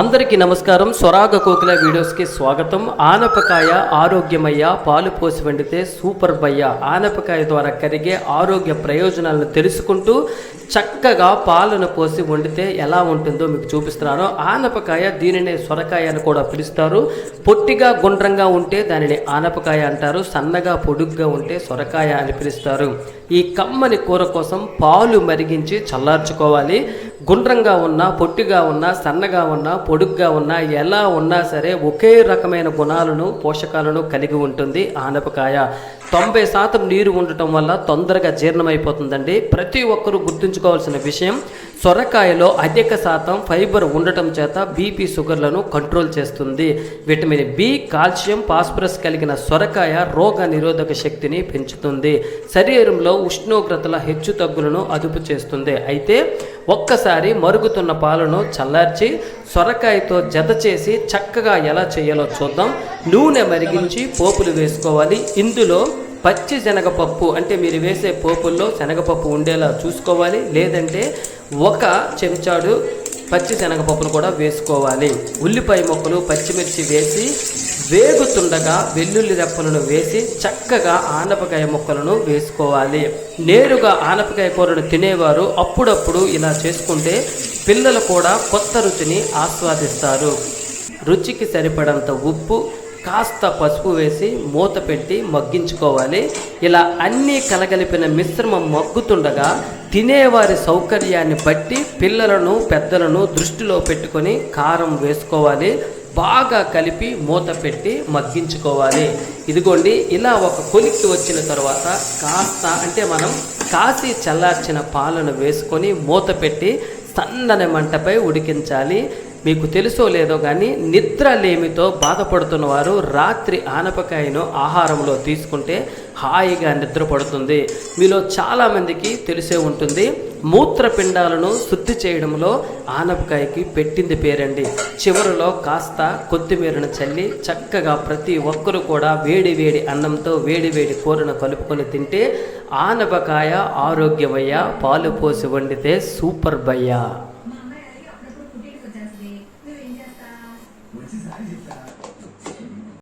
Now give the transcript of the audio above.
అందరికీ నమస్కారం. స్వరాగ కోకిల వీడియోస్కి స్వాగతం. ఆనపకాయ ఆరోగ్యమయ్య పాలు పోసి వండితే సూపర్ బయ్య ఆనపకాయ ద్వారా కరిగే ఆరోగ్య ప్రయోజనాలను తెలుసుకుంటూ చక్కగా పాలను పోసి వండితే ఎలా ఉంటుందో మీకు చూపిస్తున్నాను. ఆనపకాయ దీనినే సొరకాయ అని కూడా పిలుస్తారు. పొట్టిగా గుండ్రంగా ఉంటే దానిని ఆనపకాయ అంటారు. సన్నగా పొడుగ్గా ఉంటే సొరకాయ అని పిలుస్తారు. ఈ కమ్మని కూర కోసం పాలు మరిగించి చల్లార్చుకోవాలి. గుండ్రంగా ఉన్నా పొట్టిగా ఉన్నా సన్నగా ఉన్నా పొడుగ్గా ఉన్నా ఎలా ఉన్నా సరే ఒకే రకమైన గుణాలను పోషకాలను కలిగి ఉంటుంది ఆనపకాయ. తొంభై శాతం నీరు ఉండటం వల్ల తొందరగా జీర్ణమైపోతుందండి. ప్రతి ఒక్కరూ గుర్తుంచుకోవాల్సిన విషయం సొరకాయలో అధిక శాతం ఫైబర్ ఉండటం చేత బీపీ షుగర్లను కంట్రోల్ చేస్తుంది. విటమిన్ బి కాల్షియం ఫాస్ఫరస్ కలిగిన సొరకాయ రోగ నిరోధక శక్తిని పెంచుతుంది. శరీరంలో ఉష్ణోగ్రతల హెచ్చు తగ్గులను అదుపు చేస్తుంది. అయితే ఒక్కసారి మరుగుతున్న పాలను చల్లార్చి సొరకాయతో జత చేసి చక్కగా ఎలా చేయాలో చూద్దాం. నూనె మరిగించి పోపులు వేసుకోవాలి. ఇందులో పచ్చి శనగపప్పు అంటే మీరు వేసే పోపుల్లో శనగపప్పు ఉండేలా చూసుకోవాలి. లేదంటే ఒక చెంచాడు పచ్చి శనగపప్పును కూడా వేసుకోవాలి. ఉల్లిపాయ ముక్కలు పచ్చిమిర్చి వేసి వేగుతుండగా వెల్లుల్లి రెప్పలను వేసి చక్కగా ఆనపకాయ ముక్కలను వేసుకోవాలి. నేరుగా ఆనపకాయ కూరను తినేవారు అప్పుడప్పుడు ఇలా చేసుకుంటే పిల్లలు కూడా కొత్త రుచిని ఆస్వాదిస్తారు. రుచికి సరిపడంత ఉప్పు కాస్త పసుపు వేసి మూత పెట్టి మగ్గించుకోవాలి. ఇలా అన్నీ కలగలిపిన మిశ్రమం మగ్గుతుండగా తినేవారి సౌకర్యాన్ని బట్టి పిల్లలను పెద్దలను దృష్టిలో పెట్టుకొని కారం వేసుకోవాలి. బాగా కలిపి మూత పెట్టి మగ్గించుకోవాలి. ఇదిగోండి ఇలా ఒక కొలిక్కి వచ్చిన తర్వాత కాస్త అంటే మనం కాసి చల్లార్చిన పాలను వేసుకొని మూత పెట్టి సన్నని మంటపై ఉడికించాలి. మీకు తెలుసో లేదో కానీ నిద్రలేమితో బాధపడుతున్న వారు రాత్రి ఆనపకాయను ఆహారంలో తీసుకుంటే హాయిగా నిద్రపడుతుంది. మీలో చాలామందికి తెలిసే ఉంటుంది మూత్రపిండాలను శుద్ధి చేయడంలో ఆనపకాయకి పెట్టింది పేరండి. చివరిలో కాస్త కొత్తిమీరను చల్లి చక్కగా ప్రతి ఒక్కరు కూడా వేడి వేడి అన్నంతో వేడి వేడి కూరను కలుపుకొని తింటే ఆనపకాయ ఆరోగ్యమయ్య పాలు పోసి వండితే సూపర్ బయ్యా value back.